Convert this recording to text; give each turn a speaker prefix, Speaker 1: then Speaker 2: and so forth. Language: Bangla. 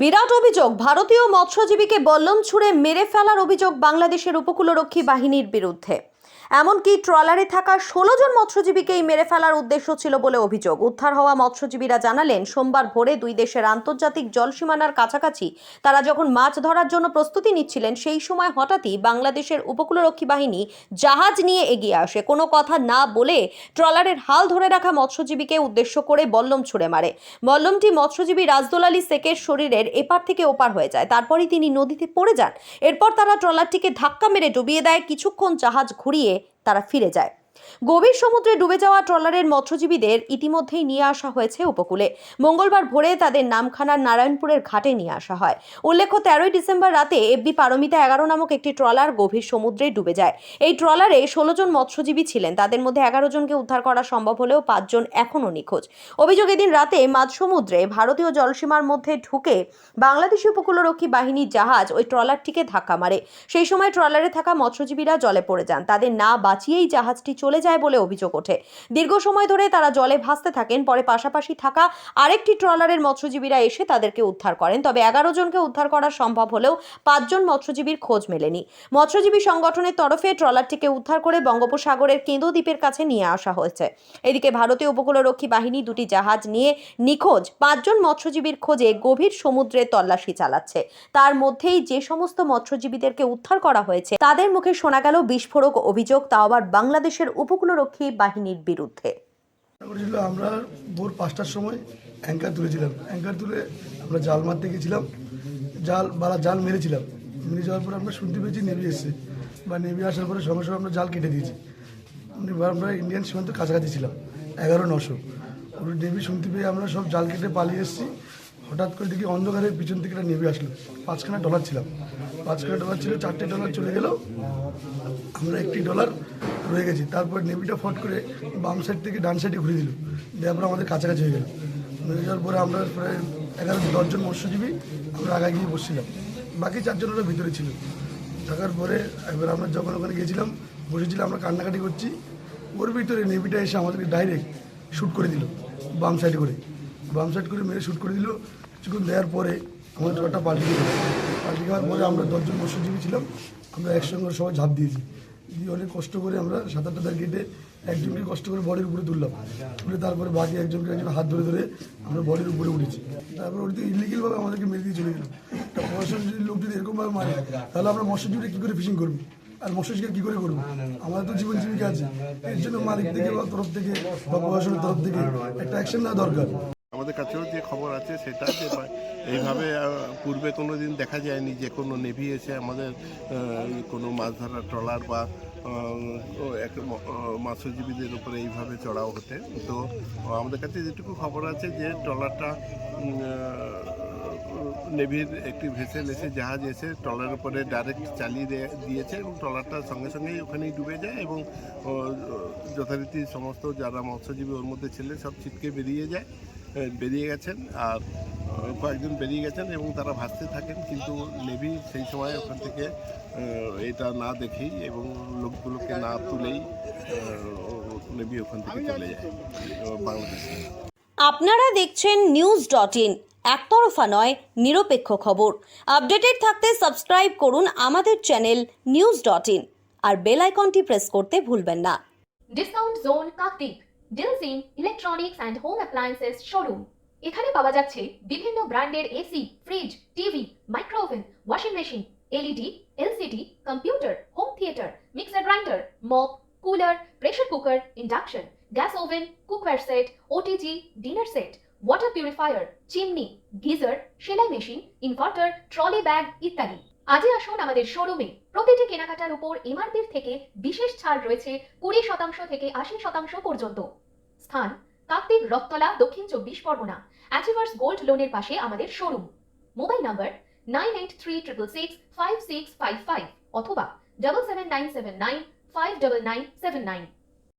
Speaker 1: বিরাট অভিযোগ ভারতীয় মৎস্যজীবীকে বল্লম ছুঁড়ে মেরে ফেলার অভিযোগ বাংলাদেশের উপকূলরক্ষী বাহিনীর বিরুদ্ধে। এমনকি ট্রলারে থাকা ষোলো জন মৎস্যজীবীকেই মেরে ফেলার উদ্দেশ্য ছিল বলে অভিযোগ। উদ্ধার হওয়া মৎস্যজীবীরা জানালেন, সোমবার ভোরে দুই দেশের আন্তর্জাতিক জলসীমানার কাছাকাছি তারা যখন মাছ ধরার জন্য প্রস্তুতি নিচ্ছিলেন, সেই সময় হঠাৎই বাংলাদেশের উপকূলরক্ষী বাহিনী জাহাজ নিয়ে এগিয়ে আসে। কোনো কথা না বলে ট্রলারের হাল ধরে রাখা মৎস্যজীবীকে উদ্দেশ্য করে বল্লম ছুঁড়ে মারে। বল্লমটি মৎস্যজীবী রাজদোল আলী শেখের শরীরের এপার থেকে ওপার হয়ে যায়। তারপরই তিনি নদীতে পড়ে যান। এরপর তারা ট্রলারটিকে ধাক্কা মেরে ডুবিয়ে দেয়। কিছুক্ষণ জাহাজ ঘুরিয়ে তারা ফিরে যায়। গভীর সমুদ্রে ডুবে যাওয়া ট্রলারের মৎস্যজীবীদের ইতিমধ্যেই নিয়ে আসা হয়েছে উপকূলে। মঙ্গলবার ভোরে তাদের নামখানার নারায়ণপুরের ঘাটে নিয়ে আসা হয়। উল্লেখ্য, তেরোই ডিসেম্বর রাতে এফবি পারমিতা এগারো নামক একটি ট্রলার গভীর সমুদ্রে ডুবে যায়। এই ট্রলারে ষোলো জন মৎস্যজীবী ছিলেন। তাদের মধ্যে এগারো জনকে উদ্ধার করা সম্ভব হলেও পাঁচজন এখনও নিখোঁজ। অভিযোগ, এদিন রাতে মাঝ সমুদ্রে ভারতীয় জলসীমার মধ্যে ঢুকে বাংলাদেশি উপকূলরক্ষী বাহিনীর জাহাজ ওই ট্রলারটিকে ধাক্কা মারে। সেই সময় ট্রলারে থাকা মৎস্যজীবীরা জলে পড়ে যান। তাদের না বাঁচিয়েই জাহাজটি চলে যায় বলে অভিযোগ ওঠে। দীর্ঘ সময় ধরে তারা জলে ভাসতে থাকেন, পরে পাশাপাশি থাকা আরেকটি ট্রলারের মৎস্যজীবীরা এসে তাদেরকে উদ্ধার করেন। তবে এগারো জনকে উদ্ধার করা সম্ভব হলেও পাঁচজন মৎস্যজীবীর খোঁজ মেলেনি। মৎস্যজীবী সংগঠনের তরফে ট্রলারটিকে উদ্ধার করে বঙ্গোপসাগরের কেঁদো দ্বীপের কাছে নিয়ে আসা হয়েছে। এদিকে ভারতীয় উপকূলরক্ষী বাহিনী দুটি জাহাজ নিয়ে নিখোঁজ পাঁচজন মৎস্যজীবীর খোঁজে গভীর সমুদ্রে তল্লাশি চালাচ্ছে। তার মধ্যেই যে সমস্ত মৎস্যজীবীদেরকে উদ্ধার করা হয়েছে, তাদের মুখে শোনা গেল বিস্ফোরক অভিযোগ। তাও আবার বাংলাদেশের উপকূলরক্ষী বাহিনীর বিরুদ্ধে।
Speaker 2: আমরা ভোর পাঁচটার সময় অ্যাঙ্কার তুলেছিলাম অ্যাঙ্কার তুলে আমরা জাল মারতে গেছিলাম। জাল, বালা জাল মেরেছিলাম। মেরে যাওয়ার পরে আমরা শুনতে পেয়েছি নেভি এসছে। বা নেভি আসার পরে সঙ্গে সঙ্গে আমরা জাল কেটে দিয়েছি। আমরা ইন্ডিয়ান সীমান্ত কাছাকাছি ছিলাম, এগারো, নশো। ওর নেভি শুনতে পেয়ে আমরা সব জাল কেটে পালিয়ে এসেছি। হঠাৎ করে দেখি অন্ধকারের পিছন থেকে একটা নেভি আসলো। পাঁচখানা ডলার ছিলাম পাঁচখানা ডলার ছিল, চারটে ডলার চলে গেল। আমরা একটি ডলার রয়ে গেছি। তারপর নেভিটা ফট করে বাম সাইড থেকে ডান সাইডে ঘুরে দিল। দিয়ে আমরা আমাদের কাছাকাছি হয়ে গেল হয়ে যাওয়ার পরে আমরা প্রায় এগারো দশজন মৎস্যজীবী আমরা আগে গিয়ে বসছিলাম। বাকি চারজন ওরা ভিতরে ছিল। থাকার পরে এবার আমরা যখন ওখানে গেছিলাম বসেছিলাম, আমরা কান্নাকাটি করছি। ওর ভিতরে নেভিটা এসে আমাদেরকে ডাইরেক্ট শ্যুট করে দিল, বাম সাইড করে। বাম সাইড করে মেরে শ্যুট করে দিল। কিছুক্ষণ দেওয়ার পরে আমাদের ট্রলারটা পাল্টে পাল্টে খাওয়ার পরে আমরা দশজন মৎস্যজীবী ছিলাম। আমরা একসঙ্গে সবাই ঝাঁপ দিয়েছি। অনেক কষ্ট করে আমরা সাঁতার টাতার কেটে একজনকে কষ্ট করে বডির উপরে তুললাম। তুলে তারপরে বাকি একজনকে একজন হাত ধরে ধরে আমরা বডির উপরে উঠেছি। তারপরে ওটি ইলিগেলভাবে আমাদেরকে মেরে দিয়ে চলে গেল একটা প্রশাসন যদি লোক যদি এরকমভাবে মারে, তাহলে আমরা মৎস্যজীবীরা কী করে ফিশিং করব? আর মৎস্যজীবীরা কী করে করব? আমাদের তো জীবন জীবিকা আছে। এর জন্য মালিক থেকে বা তরফ থেকে বা প্রশাসনের তরফ থেকে একটা অ্যাকশন নেওয়া দরকার।
Speaker 3: আমাদের কাছেও যে খবর আছে, সেটা যে এইভাবে পূর্বে কোনো দিন দেখা যায়নি যে কোনো নেভি এসে আমাদের কোনো মাছ ধরার ট্রলার বা এক মৎস্যজীবীদের উপরে এইভাবে চড়াও হতে। তো, আমাদের কাছে যেটুকু খবর আছে যে ট্রলারটা নেভির একটি ভেসেল এসে জাহাজ এসে ট্রলার উপরে ডাইরেক্ট চালিয়ে দিয়েছে এবং ট্রলারটা সঙ্গে সঙ্গেই ওখানেই ডুবে যায় এবং যথারীতি সমস্ত যারা মৎস্যজীবী ওর মধ্যে ছিলেন সব ছিটকে বেরিয়ে যায় বেরিয়ে গেছেন। আর কয়েকজন বেরিয়ে গেছেন এবং তারা ভাসতে থাকেন কিন্তু নেভি সেই সময় ওখান থেকে এটা না দেখেই এবং লোকগুলোকে না তুলেই নেভি ওখান থেকে চলে যায় বাংলাদেশে।
Speaker 1: আপনারা দেখছেন নিউজ ডট ইন একতরফা নয় নিরপেক্ষ খবর। আপডেটেড থাকতে সাবস্ক্রাইব করুন আমাদের চ্যানেল নিউজ ডট ইন আর বেল আইকনটি প্রেস করতে ভুলবেন না।
Speaker 4: Discount zone Kartik ডিলসিন electronics and home appliances showroom এখানে পাওয়া যাচ্ছে বিভিন্ন ব্র্যান্ডের AC, fridge, TV, micro oven, washing machine, LED, LCD, computer, home theatre, mixer grinder mop cooler pressure cooker, induction, gas oven, cookware set, OTG, dinner set, water purifier, chimney, geyser, সেলাই মেশিন, ইনভার্টার, ট্রলি ব্যাগ ইত্যাদি। আজই আসুন আমাদের শোরুমে। প্রতিটি কেনাকাটার উপর এমআরপির থেকে বিশেষ ছাড় রয়েছে কুড়ি শতাংশ থেকে আশি শতাংশ পর্যন্ত। স্থান কাকদ্বীপ রক্তলা দক্ষিণ চব্বিশ পরগনা। অ্যাচিভার্স গোল্ড লোনের পাশে আমাদের showroom mobile number nine eight three triple six five six five five অথবা double seven nine seven nine five double nine seven nine